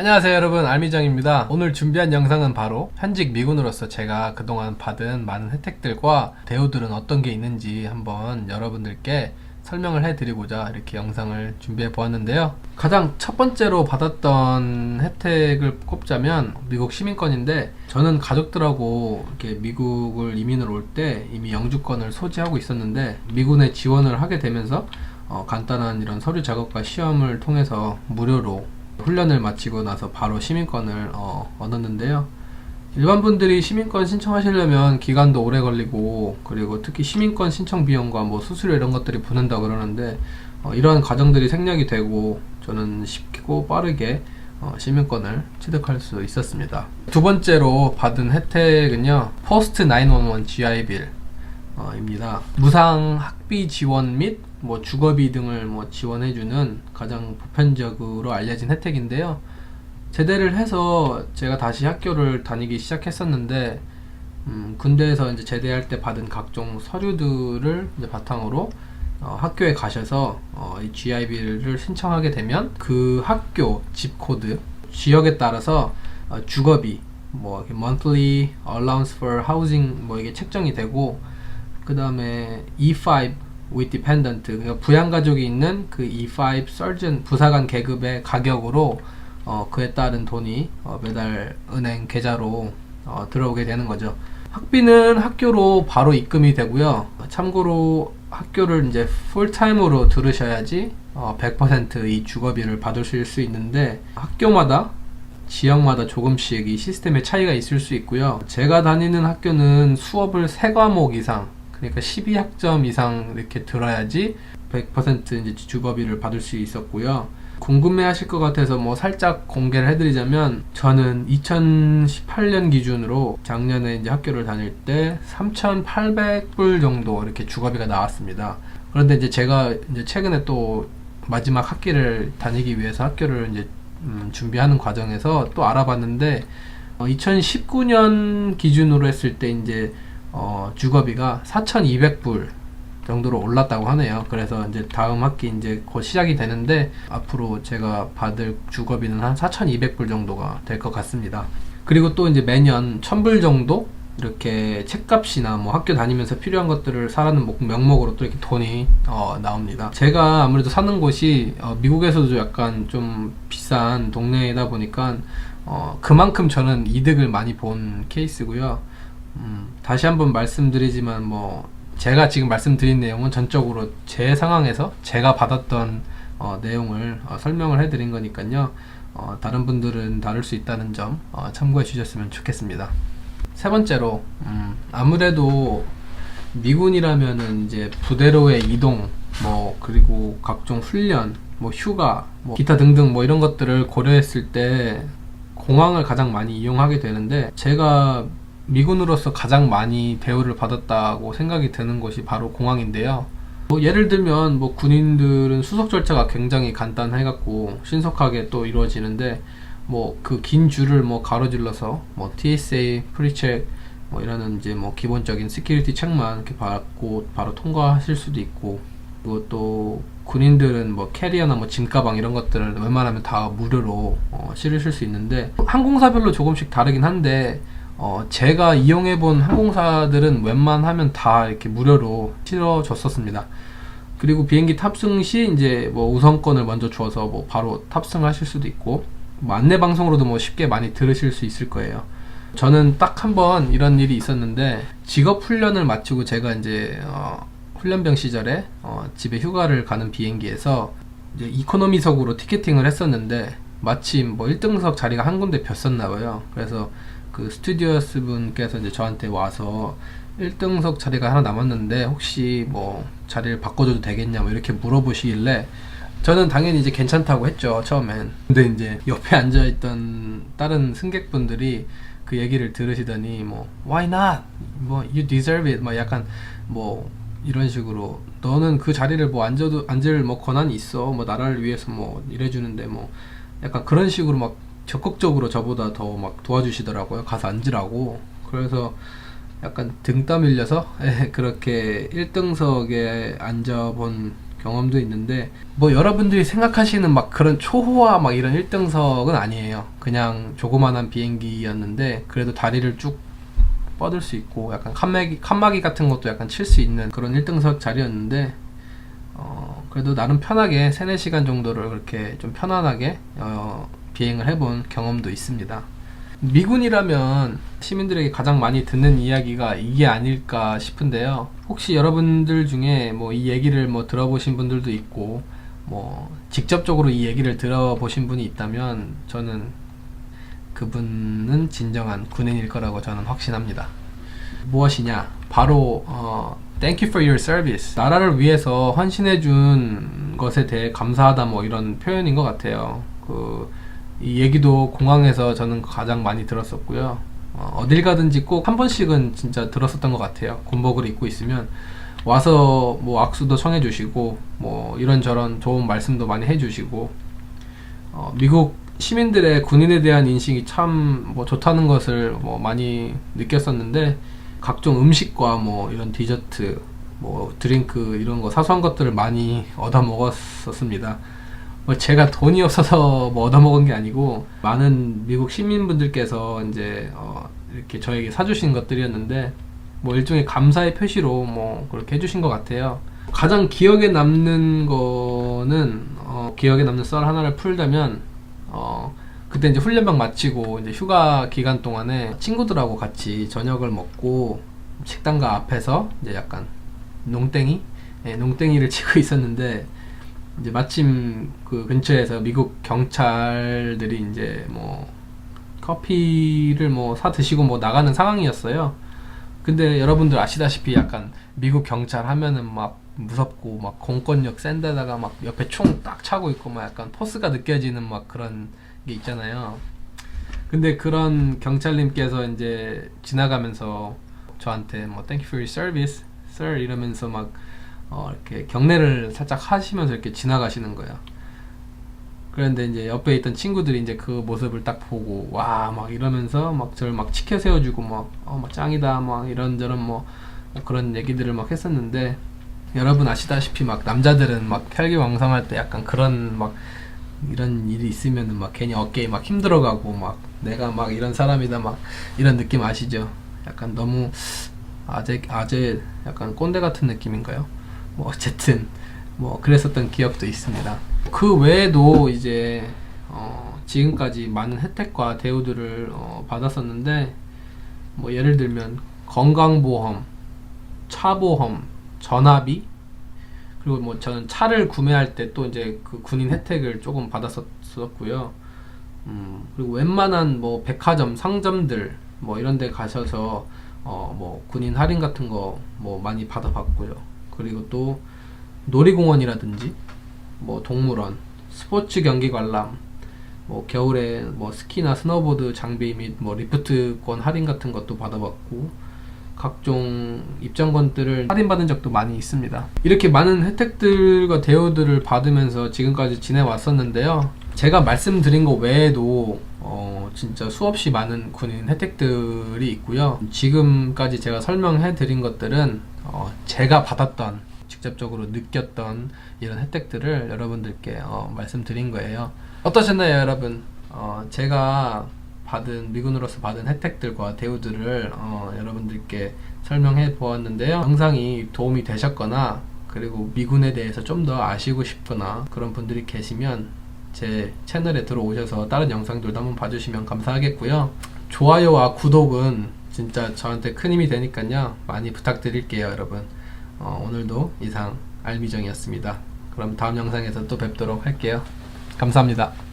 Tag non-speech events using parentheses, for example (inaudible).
안녕하세요 여러분. 알미정입니다. 오늘 준비한 영상은 바로 현직 미군으로서 제가 그동안 받은 많은 혜택들과 대우들은 어떤 게 있는지 한번 여러분들께 설명을 해드리고자 이렇게 영상을 준비해 보았는데요. 가장 첫 번째로 받았던 혜택을 꼽자면 미국 시민권인데 저는 가족들하고 이렇게 미국을 이민을 올 때 이미 영주권을 소지하고 있었는데 미군에 지원을 하게 되면서 어, 간단한 이런 서류 작업과 시험을 통해서 무료로 훈련을 마치고 나서 바로 시민권을 어, 얻었는데요. 일반 분들이 시민권 신청하시려면 기간도 오래 걸리고 그리고 특히 시민권 신청 비용과 뭐 수수료 이런 것들이 붙는다 그러는데 어, 이러한 과정들이 생략이 되고 저는 쉽고 빠르게 어, 시민권을 취득할 수 있었습니다. 두 번째로 받은 혜택은요. 포스트 911 GI 빌 어, 입니다. 무상 학비 지원 및 뭐 주거비 등을 뭐 지원해주는 가장 보편적으로 알려진 혜택인데요. 제대를 해서 제가 다시 학교를 다니기 시작했었는데 음, 군대에서 이제 제대할 때 받은 각종 서류들을 바탕으로 어, 학교에 가셔서 어, 이 GIB를 신청하게 되면 그 학교 집 코드 지역에 따라서 어, 주거비 뭐 monthly allowance for housing 뭐 이게 책정이 되고 그 다음에 E5 with dependent 그러니까 부양 가족이 있는 그 E5 surgeon 부사관 계급의 가격으로 어, 그에 따른 돈이 어, 매달 은행 계좌로 어, 들어오게 되는 거죠. 학비는 학교로 바로 입금이 되고요. 참고로 학교를 이제 풀타임으로 들으셔야지 어, 100%이 주거비를 받으실 수 있는데 학교마다 지역마다 조금씩 이 시스템의 차이가 있을 수 있고요. 제가 다니는 학교는 수업을 3과목 이상, 그러니까 12학점 이상 이렇게 들어야지 100% 이제 주거비를 받을 수 있었고요. 궁금해 하실 것 같아서 뭐 살짝 공개를 해드리자면 저는 2018년 기준으로 작년에 이제 학교를 다닐 때 3,800불 정도 이렇게 주거비가 나왔습니다. 그런데 이제 제가 이제 최근에 또 마지막 학기를 다니기 위해서 학교를 이제 음, 준비하는 과정에서 또 알아봤는데 어, 2019년 기준으로 했을 때 이제 어, 주거비가 4,200불 정도로 올랐다고 하네요. 그래서 이제 다음 학기 이제 곧 시작이 되는데 앞으로 제가 받을 주거비는 한 4,200불 정도가 될 것 같습니다. 그리고 또 이제 매년 1,000불 정도 이렇게 책값이나 뭐 학교 다니면서 필요한 것들을 사라는 목- 명목으로 또 이렇게 돈이 어, 나옵니다. 제가 아무래도 사는 곳이 어, 미국에서도 약간 좀 비싼 동네이다 보니까 어, 그만큼 저는 이득을 많이 본 케이스고요. 음, 다시 한번 말씀드리지만 뭐 제가 지금 말씀드린 내용은 전적으로 제 상황에서 제가 받았던 어, 내용을 어, 설명을 해드린 거니까요. 어, 다른 분들은 다를 수 있다는 점 어, 참고해 주셨으면 좋겠습니다. 세 번째로 음, 아무래도 미군이라면은 이제 부대로의 이동 뭐 그리고 각종 훈련 뭐 휴가 뭐 기타 등등 뭐 이런 것들을 고려했을 때 공항을 가장 많이 이용하게 되는데 제가 미군으로서 가장 많이 대우를 받았다고 생각이 드는 것이 바로 공항인데요. 뭐 예를 들면 뭐 군인들은 수속 절차가 굉장히 간단해갖고 신속하게 또 이루어지는데 뭐 그 긴 줄을 뭐 가로질러서 뭐 TSA 프리체크 뭐 이러는 이제 뭐 기본적인 시큐리티 책만 이렇게 받고 바로 통과하실 수도 있고 그리고 또 군인들은 뭐 캐리어나 뭐 짐가방 이런 것들을 웬만하면 다 무료로 어, 실으실 수 있는데 항공사별로 조금씩 다르긴 한데 어, 제가 이용해본 항공사들은 웬만하면 다 이렇게 무료로 실어줬었습니다. 그리고 비행기 탑승 시 이제 뭐 우선권을 먼저 주어서 뭐 바로 탑승하실 수도 있고 뭐 안내 방송으로도 뭐 쉽게 많이 들으실 수 있을 거예요. 저는 딱 한 번 이런 일이 있었는데 직업 훈련을 마치고 제가 이제 어, 훈련병 시절에 어, 집에 휴가를 가는 비행기에서 이제 이코노미석으로 티켓팅을 했었는데 마침 뭐 1등석 자리가 한 군데 비었었나 봐요. 그래서 그 스튜디오스 분께서 이제 저한테 와서 1등석 자리가 하나 남았는데 혹시 뭐 자리를 바꿔줘도 되겠냐 뭐 이렇게 물어보시길래 저는 당연히 이제 괜찮다고 했죠 처음엔. 근데 이제 옆에 앉아있던 다른 승객분들이 그 얘기를 들으시더니 뭐 why not? 뭐 you deserve it. 막 약간 뭐 이런 식으로 너는 그 자리를 뭐 앉아도 앉을 뭐 권한이 있어. 뭐 나라를 위해서 뭐 일해주는데 뭐. 약간 그런 식으로 막 적극적으로 저보다 더 막 도와주시더라고요 가서 앉으라고 그래서 약간 등 떠밀려서 (laughs) 예, 그렇게 1등석에 앉아본 경험도 있는데 뭐 여러분들이 생각하시는 막 그런 초호화 막 이런 1등석은 아니에요. 그냥 조그만한 비행기였는데 그래도 다리를 쭉 뻗을 수 있고 약간 칸막이, 칸막이 같은 것도 약간 칠 수 있는 그런 1등석 자리였는데 어, 그래도 나름 편하게 3, 4시간 정도를 그렇게 좀 편안하게 어, 비행을 해본 경험도 있습니다. 미군이라면 시민들에게 가장 많이 듣는 이야기가 이게 아닐까 싶은데요. 혹시 여러분들 중에 뭐 이 얘기를 뭐 들어보신 분들도 있고 뭐 직접적으로 이 얘기를 들어보신 분이 있다면 저는 그분은 진정한 군인일 거라고 저는 확신합니다. 무엇이냐? 바로 어, Thank you for your service. 나라를 위해서 헌신해 준 것에 대해 감사하다 뭐 이런 표현인 것 같아요. 그 이 얘기도 공항에서 저는 가장 많이 들었었고요. 어, 어딜 가든지 꼭 한 번씩은 진짜 들었었던 것 같아요. 군복을 입고 있으면 와서 뭐 악수도 청해 주시고 뭐 이런저런 좋은 말씀도 많이 해 주시고 어, 미국 시민들의 군인에 대한 인식이 참 뭐 좋다는 것을 뭐 많이 느꼈었는데 각종 음식과 뭐 이런 디저트 뭐 드링크 이런 거 사소한 것들을 많이 얻어 먹었었습니다. 뭐 제가 돈이 없어서 (laughs) 뭐 얻어 먹은 게 아니고 많은 미국 시민분들께서 이제 어 이렇게 저에게 사주신 것들이었는데 뭐 일종의 감사의 표시로 뭐 그렇게 해주신 것 같아요. 가장 기억에 남는 거는 어 기억에 남는 썰 하나를 풀자면 어 그때 이제 훈련병 마치고 이제 휴가 기간 동안에 친구들하고 같이 저녁을 먹고 식당가 앞에서 이제 약간 농땡이 예, 농땡이를 (laughs) 치고 있었는데 이제 마침 그 근처에서 미국 경찰들이 이제 뭐 커피를 뭐 사 드시고 뭐 나가는 상황이었어요. 근데 여러분들 아시다시피 약간 미국 경찰 하면은 막 무섭고 막 공권력 센 데다가 막 옆에 총 딱 차고 있고 막 약간 포스가 느껴지는 막 그런 게 있잖아요. 근데 그런 경찰님께서 이제 지나가면서 저한테 뭐 Thank you for your service, sir 이러면서 막 어, 이렇게 경례를 살짝 하시면서 이렇게 지나가시는 거예요. 그런데 이제 옆에 있던 친구들이 이제 그 모습을 딱 보고 와 막 이러면서 막 저를 막 치켜 세워주고 막 어 막 짱이다 막 이런저런 뭐, 뭐 그런 얘기들을 막 했었는데 여러분 아시다시피 막 남자들은 막 혈기왕성할 때 약간 그런 막 이런 일이 있으면은 막 괜히 어깨에 막 힘들어가고 막 내가 막 이런 사람이다 막 이런 느낌 아시죠? 약간 너무 아재 아재 약간 꼰대 같은 느낌인가요? 뭐 어쨌든 뭐 그랬었던 기억도 있습니다. 그 외에도 이제 어 지금까지 많은 혜택과 대우들을 어 받았었는데 뭐 예를 들면 건강보험, 차보험, 전화비 그리고 뭐 저는 차를 구매할 때 또 이제 그 군인 혜택을 조금 받았었고요. 음, 그리고 웬만한 뭐 백화점, 상점들 뭐 이런 데 가셔서 어 뭐 군인 할인 같은 거 뭐 많이 받아봤고요. 그리고 또 놀이공원이라든지 뭐 동물원, 스포츠 경기 관람, 뭐 겨울에 뭐 스키나 스노보드 장비 및 뭐 리프트권 할인 같은 것도 받아봤고 각종 입장권들을 할인받은 적도 많이 있습니다. 이렇게 많은 혜택들과 대우들을 받으면서 지금까지 지내왔었는데요. 제가 말씀드린 것 외에도 어, 진짜 수없이 많은 군인 혜택들이 있고요. 지금까지 제가 설명해 드린 것들은 어, 제가 받았던 직접적으로 느꼈던 이런 혜택들을 여러분들께 어, 말씀드린 거예요. 어떠셨나요, 여러분? 어, 제가 받은 미군으로서 받은 혜택들과 대우들을 어, 여러분들께 설명해 보았는데요. 영상이 도움이 되셨거나 그리고 미군에 대해서 좀 더 아시고 싶거나 그런 분들이 계시면 제 채널에 들어오셔서 다른 영상들도 한번 봐주시면 감사하겠고요. 좋아요와 구독은 진짜 저한테 큰 힘이 되니까요. 많이 부탁드릴게요, 여러분. 어, 오늘도 이상 알미정이었습니다. 그럼 다음 영상에서 또 뵙도록 할게요. 감사합니다.